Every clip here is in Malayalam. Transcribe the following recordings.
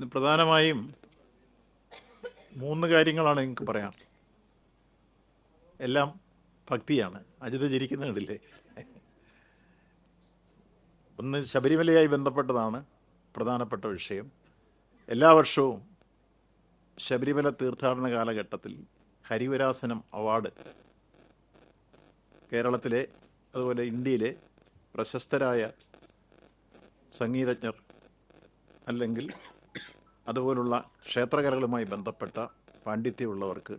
ഇത് പ്രധാനമായും മൂന്ന് കാര്യങ്ങളാണ് എനിക്ക് പറയാൻ. എല്ലാം ഭക്തിയാണ്. അജിത് ജനിക്കുന്ന കണ്ടില്ലേ? ഒന്ന് ശബരിമലയായി ബന്ധപ്പെട്ടതാണ് പ്രധാനപ്പെട്ട വിഷയം. എല്ലാ വർഷവും ശബരിമല തീർത്ഥാടന കാലഘട്ടത്തിൽ ഹരിവരാസനം അവാർഡ് കേരളത്തിലെ അതുപോലെ ഇന്ത്യയിലെ പ്രശസ്തരായ സംഗീതജ്ഞർ അല്ലെങ്കിൽ അതുപോലുള്ള ക്ഷേത്രകലകളുമായി ബന്ധപ്പെട്ട പാണ്ഡിത്യമുള്ളവർക്ക്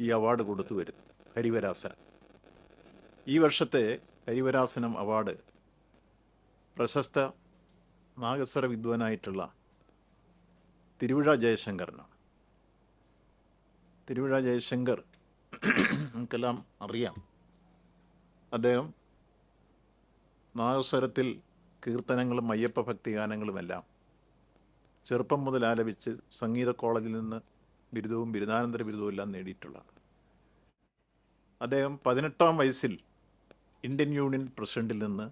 ഈ അവാർഡ് കൊടുത്തു വരും. ഹരിവരാസനം ഈ വർഷത്തെ ഹരിവരാസനം അവാർഡ് പ്രശസ്ത നാഗസ്വര വിദ്വാനായിട്ടുള്ള തിരുവിഴ ജയശങ്കറിനാണ്. തിരുവിഴ ജയശങ്കർ നമുക്കെല്ലാം അറിയാം. അദ്ദേഹം നാഗസ്വരത്തിൽ കീർത്തനങ്ങളും അയ്യപ്പ ഭക്തി ഗാനങ്ങളുമെല്ലാം ചെറുപ്പം മുതൽ ആലപിച്ച് സംഗീത കോളേജിൽ നിന്ന് ബിരുദവും ബിരുദാനന്തര ബിരുദവും എല്ലാം നേടിയിട്ടുള്ളതാണ് അദ്ദേഹം പതിനെട്ടാം വയസ്സിൽ ഇന്ത്യൻ യൂണിയൻ പ്രസിഡന്റിൽ നിന്ന്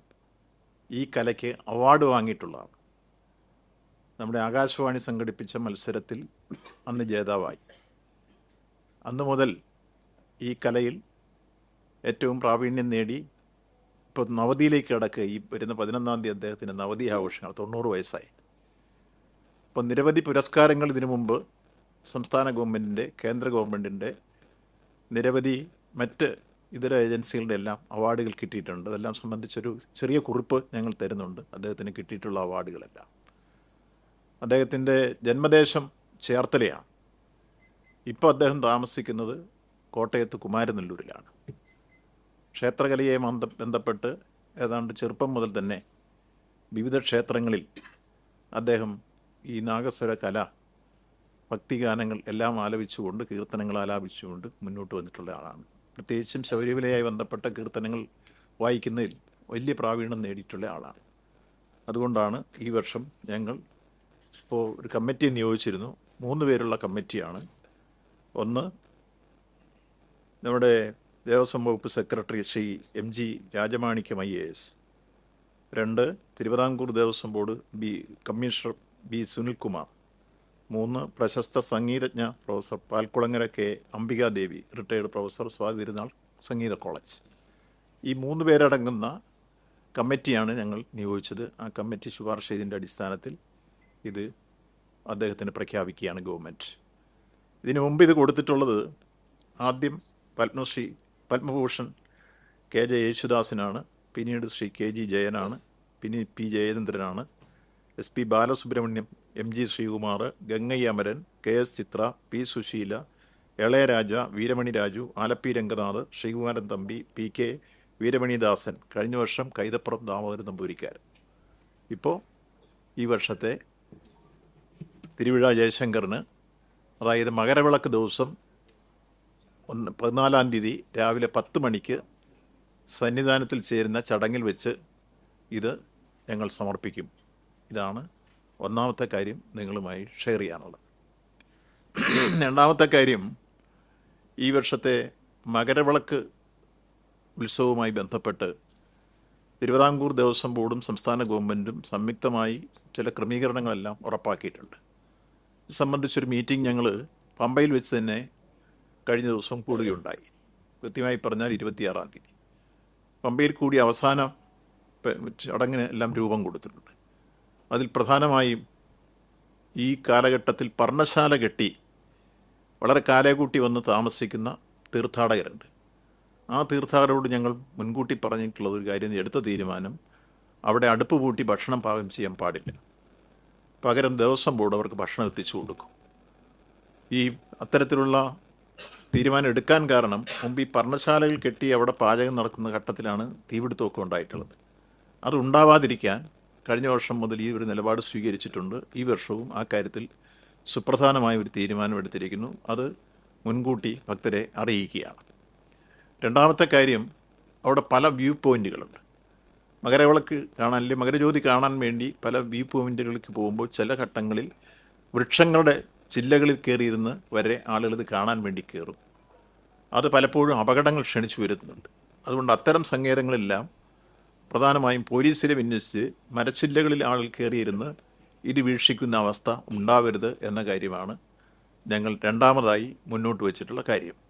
ഈ കലയ്ക്ക് അവാർഡ് വാങ്ങിയിട്ടുള്ളതാണ്. നമ്മുടെ ആകാശവാണി സംഘടിപ്പിച്ച മത്സരത്തിൽ അന്ന് ജേതാവായി. അന്ന് മുതൽ ഈ കലയിൽ ഏറ്റവും പ്രാവീണ്യം നേടി ഇപ്പോൾ നവതിയിലേക്ക് കടക്കുക. ഈ വരുന്ന പതിനൊന്നാം തീയതി അദ്ദേഹത്തിന്റെ നവതി ആഘോഷങ്ങൾ തൊണ്ണൂറ് വയസ്സായി. അപ്പം നിരവധി പുരസ്കാരങ്ങൾ ഇതിനു മുമ്പ് സംസ്ഥാന ഗവൺമെന്റിന്റെ കേന്ദ്ര ഗവൺമെന്റിന്റെ നിരവധി മറ്റ് ഇതര ഏജൻസികളുടെ എല്ലാം അവാർഡുകൾ കിട്ടിയിട്ടുണ്ട്. അതെല്ലാം സംബന്ധിച്ചൊരു ചെറിയ കുറിപ്പ് ഞങ്ങൾ തരുന്നുണ്ട്. അദ്ദേഹത്തിന് കിട്ടിയിട്ടുള്ള അവാർഡുകളെല്ലാം. അദ്ദേഹത്തിന്റെ ജന്മദേശം ചേർത്തലയാണ്. ഇപ്പോൾ അദ്ദേഹം താമസിക്കുന്നത് കോട്ടയത്ത് കുമാരനെല്ലൂരിലാണ്. ക്ഷേത്രകലയെ ബന്ധ ബന്ധപ്പെട്ട് ഏതാണ്ട് ചെറുപ്പം മുതൽ തന്നെ വിവിധ ക്ഷേത്രങ്ങളിൽ അദ്ദേഹം ഈ നാഗസ്വര കല ഭക്തിഗാനങ്ങൾ എല്ലാം ആലപിച്ചുകൊണ്ട് കീർത്തനങ്ങൾ ആലാപിച്ചുകൊണ്ട് മുന്നോട്ട് വന്നിട്ടുള്ള ആളാണ്. പ്രത്യേകിച്ചും ശബരിമലയായി ബന്ധപ്പെട്ട കീർത്തനങ്ങൾ വായിക്കുന്നതിൽ വലിയ പ്രാവീണ്യം നേടിയിട്ടുള്ള ആളാണ്. അതുകൊണ്ടാണ് ഈ വർഷം ഞങ്ങൾ ഇപ്പോൾ ഒരു കമ്മിറ്റി നിയോഗിച്ചിരുന്നു. മൂന്ന് പേരുള്ള കമ്മിറ്റിയാണ്. ഒന്ന് നമ്മുടെ ദേവസ്വം വകുപ്പ് secretary Shri M G Rajamanickam I A S. രണ്ട് Thiruvithamkoor Devaswom board B commissioner B Sunilkumar. മൂന്ന് പ്രശസ്ത സംഗീതജ്ഞ professor Palkulangara K. Ambikadevi retired professor Swathi Thirunal Sangeetha college. ഈ മൂന്ന് പേരടങ്ങുന്ന കമ്മിറ്റിയാണ് ഞങ്ങൾ നിയോഗിച്ചത്. ആ കമ്മിറ്റി ശുപാർശ ചെയ്തതിന്റെ അടിസ്ഥാനത്തിൽ ഇത് അദ്ദേഹത്തിന് പ്രഖ്യാപിക്കുകയാണ് ഗവൺമെന്റ് ഇതിനു മുമ്പ് ഇത് കൊടുത്തിട്ടുള്ളത് ആദ്യം പത്മശ്രീ പത്മഭൂഷൺ കെ. ജെ. യേശുദാസിനാണ് പിന്നീട് ശ്രീ. കെ. ജി. ജയനാണ് പിന്നെ P. ജയചന്ദ്രനാണ് S P Balasubrahmanyam M G Sreekumar Gangai Amaran K S Chithra P Susheela Ilaiyaraaja Veeramani Raju Alleppey Ranganath Sreekumaran Thampi P K Veeramanidasan. കഴിഞ്ഞ വർഷം കൈതപ്പുറം ദാമോദരൻ നമ്പൂരിക്കാരൻ ഇപ്പോൾ ഈ വർഷത്തെ തിരുവിഴ ജയശങ്കറിന് അതായത് മകരവിളക്ക് ദിവസം ഒന്ന് പതിനാലാം തീയതി രാവിലെ പത്ത് മണിക്ക് സന്നിധാനത്തിൽ ചേരുന്ന ചടങ്ങിൽ വെച്ച് ഇത് ഞങ്ങൾ സമർപ്പിക്കും. ഇതാണ് ഒന്നാമത്തെ കാര്യം നിങ്ങളുമായി ഷെയർ ചെയ്യാനുള്ളത്. രണ്ടാമത്തെ കാര്യം ഈ വർഷത്തെ മകരവിളക്ക് ഉത്സവവുമായി ബന്ധപ്പെട്ട് തിരുവിതാംകൂർ ദേവസ്വം ബോർഡും സംസ്ഥാന ഗവൺമെന്റും സംയുക്തമായി ചില ക്രമീകരണങ്ങളെല്ലാം ഉറപ്പാക്കിയിട്ടുണ്ട്. ഇത് സംബന്ധിച്ചൊരു മീറ്റിംഗ് ഞങ്ങൾ പമ്പയിൽ വെച്ച് തന്നെ കഴിഞ്ഞ ദിവസം കൂടുകയുണ്ടായി. കൃത്യമായി പറഞ്ഞാൽ ഇരുപത്തിയാറാം തീയതി. പമ്പയിൽ കൂടി അവസാന ചടങ്ങിന് എല്ലാം രൂപം കൊടുത്തിട്ടുണ്ട്. അതിൽ പ്രധാനമായും ഈ കാലഘട്ടത്തിൽ പർണശാല കെട്ടി വളരെ കാലേകൂട്ടി വന്ന് താമസിക്കുന്ന തീർത്ഥാടകരുണ്ട്. ആ തീർത്ഥാടകരോട് ഞങ്ങൾ മുൻകൂട്ടി പറഞ്ഞിട്ടുള്ള ഒരു കാര്യം എടുത്ത തീരുമാനം അവിടെ അടുപ്പ് പൂട്ടി ഭക്ഷണം പാകം ചെയ്യാൻ പാടില്ല. പകരം ദിവസം ബോർഡ് അവർക്ക് ഭക്ഷണം എത്തിച്ചു കൊടുക്കും. ഈ അത്തരത്തിലുള്ള തീരുമാനം എടുക്കാൻ കാരണം മുമ്പ് ഈ പർണശാലയിൽ കെട്ടി അവിടെ പാചകം നടക്കുന്ന ഘട്ടത്തിലാണ് തീപിടുത്തമൊക്കെ ഉണ്ടായിട്ടുള്ളത്. അത് ഉണ്ടാവാതിരിക്കാൻ കഴിഞ്ഞ വർഷം മുതൽ ഈ ഒരു നിലപാട് സ്വീകരിച്ചിട്ടുണ്ട്. ഈ വർഷവും ആ കാര്യത്തിൽ സുപ്രധാനമായ ഒരു തീരുമാനമെടുത്തിരിക്കുന്നു അത് മുൻകൂട്ടി ഭക്തരെ അറിയിക്കുകയാണ്. രണ്ടാമത്തെ കാര്യം അവിടെ പല വ്യൂ പോയിന്റുകളുണ്ട് മകരവിളക്ക് കാണാൻ അല്ലെങ്കിൽ മകരജ്യോതി കാണാൻ വേണ്ടി പല വ്യൂ പോയിന്റുകൾക്ക് പോകുമ്പോൾ ചില ഘട്ടങ്ങളിൽ വൃക്ഷങ്ങളുടെ ചില്ലകളിൽ കയറിയിരുന്ന് വരെ ആളുകൾ ഇത് കാണാൻ വേണ്ടി കയറും. അത് പലപ്പോഴും അപകടങ്ങൾ ക്ഷണിച്ചു വരുന്നുണ്ട്. അതുകൊണ്ട് അത്തരം സങ്കേതങ്ങളെല്ലാം പ്രധാനമായും പോലീസിനെ വിന്യസിച്ച് മരച്ചില്ലകളിൽ ആളുകൾ കയറിയിരുന്ന് ഇടി വീക്ഷിക്കുന്ന അവസ്ഥ ഉണ്ടാവരുത് എന്ന കാര്യമാണ് ഞങ്ങൾ രണ്ടാമതായി മുന്നോട്ട് വച്ചിട്ടുള്ള കാര്യം.